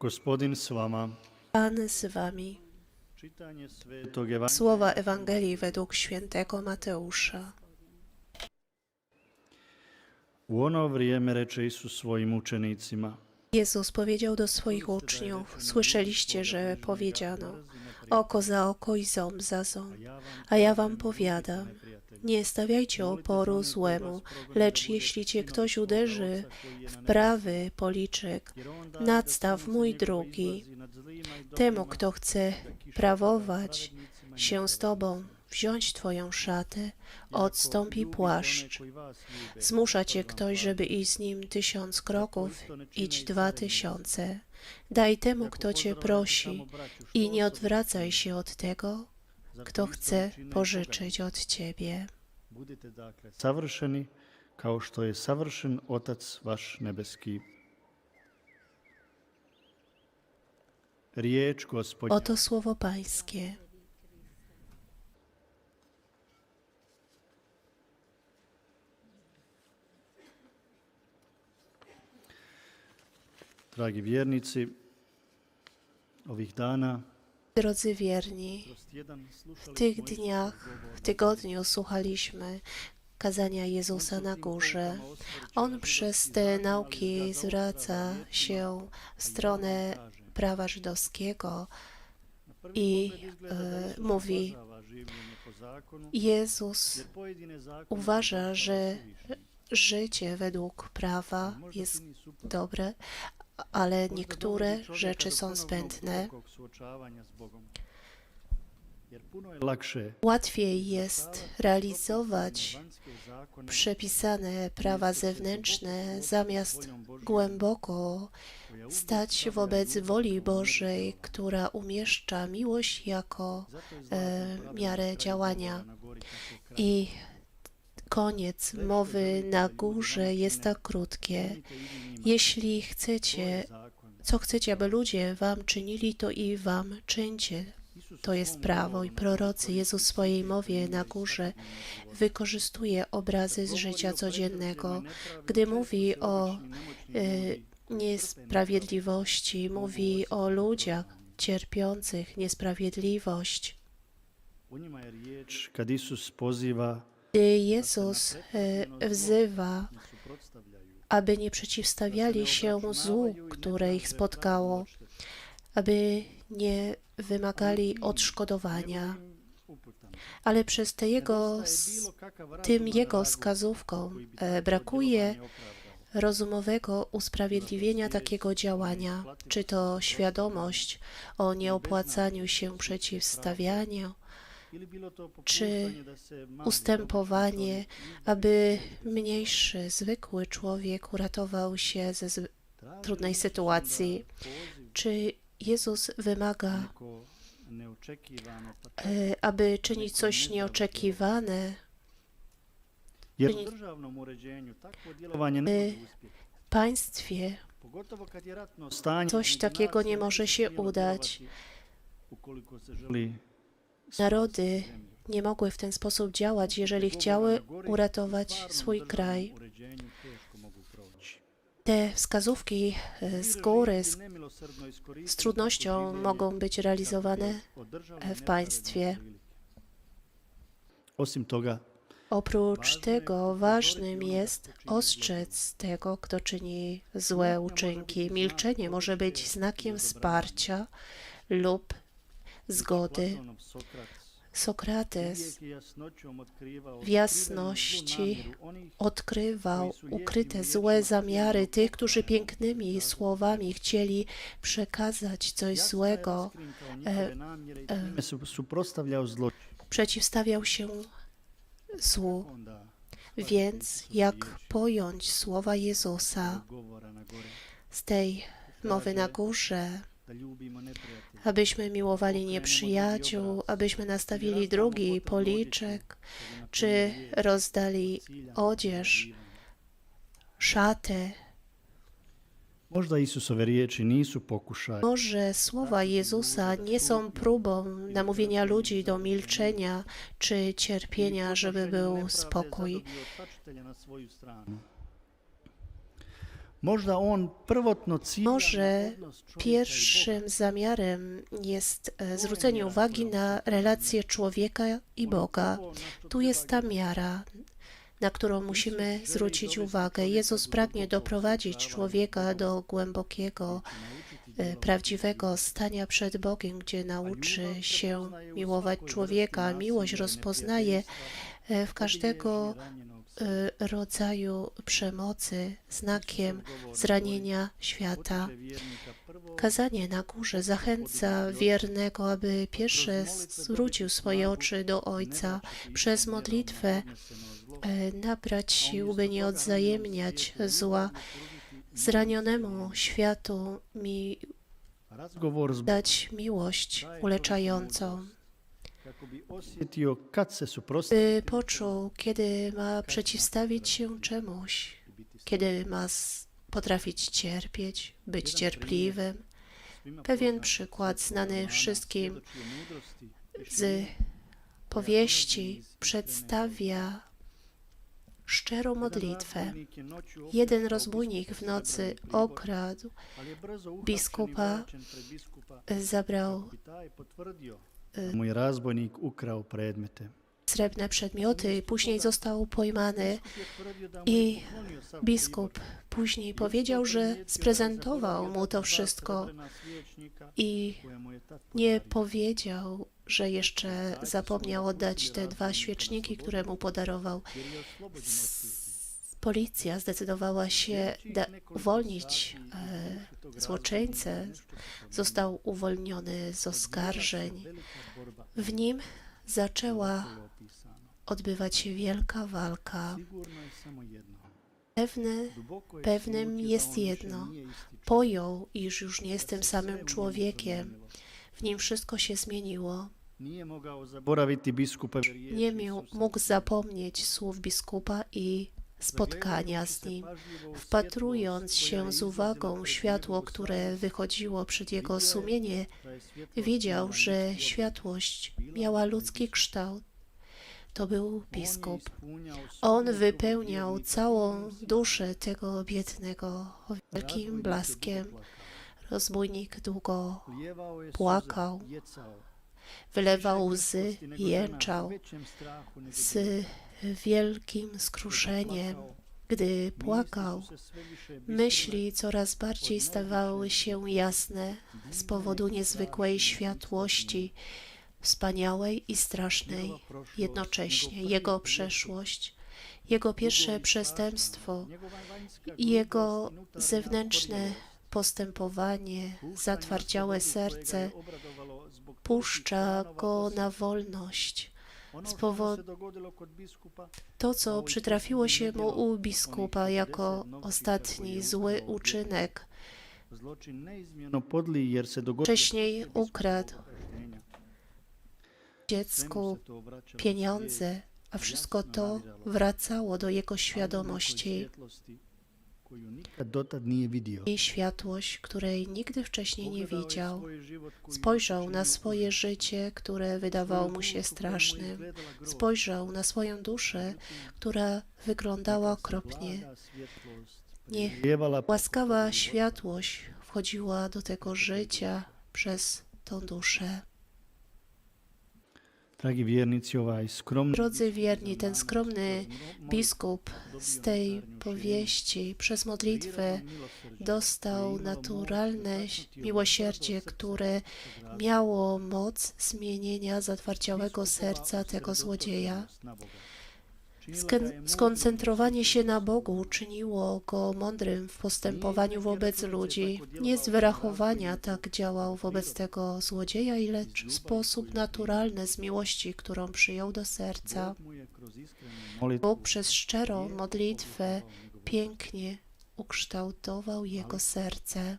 Gospodin s vama. Pan z wami. Evangelija Słowa Ewangelii według świętego Mateusza. U ono vrijeme reče Isus svojim učenicima. Jezus powiedział do swoich uczniów: Słyszeliście, że powiedziano: Oko za oko i ząb za ząb. A ja wam powiadam: Nie stawiajcie oporu złemu, lecz jeśli cię ktoś uderzy w prawy policzek, nadstaw mój drugi. Temu, kto chce prawować się z tobą, wziąć twoją szatę, odstąpi płaszcz. Zmusza cię ktoś, żeby iść z nim tysiąc kroków, idź dwa tysiące. Daj temu, kto cię prosi i nie odwracaj się od tego, kto chce pożyczyć od ciebie. Budite dakle savršeni kao što je savršen Otac vaš nebeski. Riječ gospodina. Oto słowo Pańskie. Dragi vjernici, ovih dana Drodzy wierni, w tych dniach, w tygodniu słuchaliśmy kazania Jezusa na górze. On przez te nauki zwraca się w stronę prawa żydowskiego i e, mówi, Jezus uważa, że życie według prawa jest dobre, ale niektóre rzeczy są zbędne. Łatwiej jest realizować przepisane prawa zewnętrzne, zamiast głęboko stać wobec woli Bożej, która umieszcza miłość jako e, miarę działania. I koniec mowy na górze jest tak krótkie. Jeśli chcecie, co chcecie, aby ludzie wam czynili, to i wam czyńcie. To jest prawo i prorocy. Jezus w swojej mowie na górze wykorzystuje obrazy z życia codziennego. Gdy mówi o y, niesprawiedliwości, mówi o ludziach cierpiących niesprawiedliwość. Kad Isus poziva Jezus y, wzywa, aby nie przeciwstawiali się złu, które ich spotkało, aby nie wymagali odszkodowania, ale przez te jego, tym jego wskazówką e, brakuje rozumowego usprawiedliwienia takiego działania, czy to świadomość o nieopłacaniu się przeciwstawianiu, czy ustępowanie, aby mniejszy, zwykły człowiek uratował się ze trudnej sytuacji. Czy Jezus wymaga, e, aby czynić coś nieoczekiwane? Ne E. W państwie coś takiego nie może się udać. Narody nie mogły w ten sposób działać, jeżeli chciały uratować swój kraj. Te wskazówki e, z góry, z, z trudnością mogą być realizowane e, w państwie. Oprócz tego ważnym jest ostrzec tego, kto czyni złe uczynki. Milczenie może być znakiem wsparcia lub zgody. Sokrates w jasności odkrywał ukryte złe zamiary tych, którzy pięknymi słowami chcieli przekazać coś złego, suprotstavljao zločin. przeciwstawiał się złu. Więc jak pojąć słowa Jezusa z tej mowy na górze. Abyśmy miłowali nieprzyjaciół, abyśmy nastawili drugi policzek, czy rozdali odzież, szatę. Možda Isusove riječi nisu pokušaj. Może słowa Jezusa nie są próbą namówienia ludzi do milczenia czy cierpienia, żeby był spokój. Może pierwszym zamiarem jest e, zwrócenie uwagi na relację człowieka i Boga. Tu jest ta miara, na którą musimy zwrócić uwagę. Jezus pragnie doprowadzić człowieka do głębokiego, e, prawdziwego stania przed Bogiem, gdzie nauczy się miłować człowieka. Miłość rozpoznaje e, w każdego rodzaju przemocy znakiem zranienia świata. Kazanie na górze zachęca wiernego, aby pierwsze zwrócił swoje oczy do Ojca przez modlitwę, e, nabrać sił, by nie odzajemniać zła. Zranionemu światu mi dać miłość uleczającą, by poczuł, kiedy ma przeciwstawić się czemuś, kiedy ma potrafić cierpieć, być cierpliwym. Pewien przykład znany wszystkim z powieści przedstawia szczerą modlitwę. Jeden rozbójnik w nocy okradł, biskupa, zabrał Mój razbojnik ukrao predmete. srebrne przedmioty później został pojmany. I biskup później powiedział, że sprezentował mu to wszystko i nie powiedział, że jeszcze zapomniał oddać te dwa świeczniki, które mu podarował. Policja zdecydowała się uwolnić e, złoczyńcę. Został uwolniony z oskarżeń. W nim zaczęła odbywać się wielka walka. Pewny, pewnym jest jedno. Pojął, iż już nie jestem samym człowiekiem. W nim wszystko się zmieniło. Nie miał, mógł zapomnieć słów biskupa i spotkania z nim. Wpatrując się z uwagą w światło, które wychodziło przed jego sumienie, widział, że światłość miała ludzki kształt. To był biskup. On wypełniał całą duszę tego biednego wielkim blaskiem. Rozbójnik długo płakał, wylewał łzy, jęczał z wielkim skruszeniem. Gdy płakał, myśli coraz bardziej stawały się jasne z powodu niezwykłej światłości, wspaniałej i strasznej jednocześnie. Jego przeszłość, jego pierwsze przestępstwo jego zewnętrzne postępowanie, zatwardziałe serce puszcza go na wolność. Z powodu to, co przytrafiło się mu u biskupa jako ostatni zły uczynek, wcześniej ukradł dziecku pieniądze, a wszystko to wracało do jego świadomości i światłość, której nigdy wcześniej nie widział. Spojrzał na swoje życie, które wydawało mu się strasznym. Spojrzał na swoją duszę, która wyglądała okropnie. Niech łaskawa światłość wchodziła do tego życia przez tą duszę. Ovaj skromni Drodzy wierni, ten skromny biskup z tej powieści przez modlitwę dostał naturalne miłosierdzie, które miało moc zmienienia zatwardziałego serca tego złodzieja. Sk- skoncentrowanie się na Bogu czyniło go mądrym w postępowaniu wobec ludzi. Nie z wyrachowania tak działał wobec tego złodzieja, ile w sposób naturalny z miłości, którą przyjął do serca. Bóg przez szczerą modlitwę pięknie ukształtował jego serce.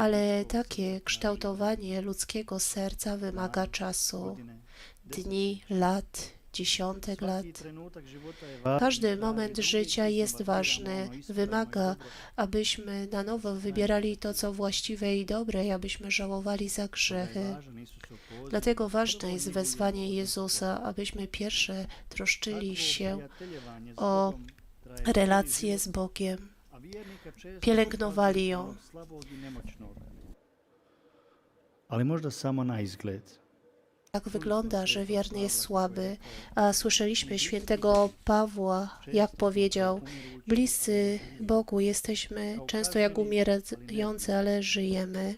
Ale takie kształtowanie ludzkiego serca wymaga czasu, dni, lat, dziesiątek lat. Važan. Każdy moment życia jest ważny, wymaga, abyśmy na nowo wybierali to, co właściwe i dobre, i abyśmy żałowali za grzechy. Dlatego ważne jest wezwanie Jezusa, abyśmy pierwsze troszczyli Takvo się o relacje z Bogiem. pielęgnowali ją. Ale možda samo na izgled. Tak wygląda, że wierny jest słaby, a słyszeliśmy świętego Pawła, jak powiedział, bliscy Bogu jesteśmy często jak umierający, ale żyjemy,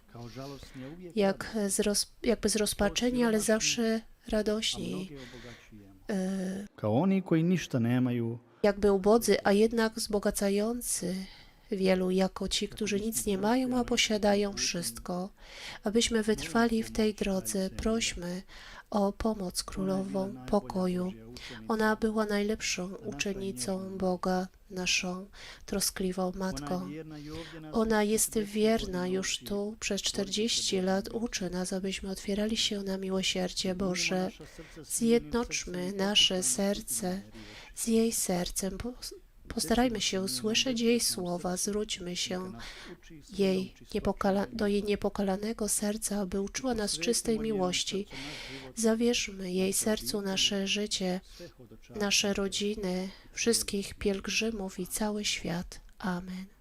jak z jakby zrozpaczeni, ale zawsze radośni, e, Kao oni koji ništa nemaju, jakby ubodzy, a jednak wzbogacający wielu jako ci, którzy nic nie mają, a posiadają wszystko. Abyśmy wytrwali w tej drodze, prośmy o pomoc królową pokoju. Ona była najlepszą uczennicą Boga, naszą troskliwą matką. Ona jest wierna już tu, przez 40 lat uczy nas, abyśmy otwierali się na miłosierdzie Boże. Zjednoczmy nasze serce z jej sercem. Po- Postarajmy się usłyszeć jej słowa, zwróćmy się jej do jej niepokalanego serca, aby uczyła nas czystej miłości. Zawierzmy jej sercu nasze życie, nasze rodziny, wszystkich pielgrzymów i cały świat. Amen.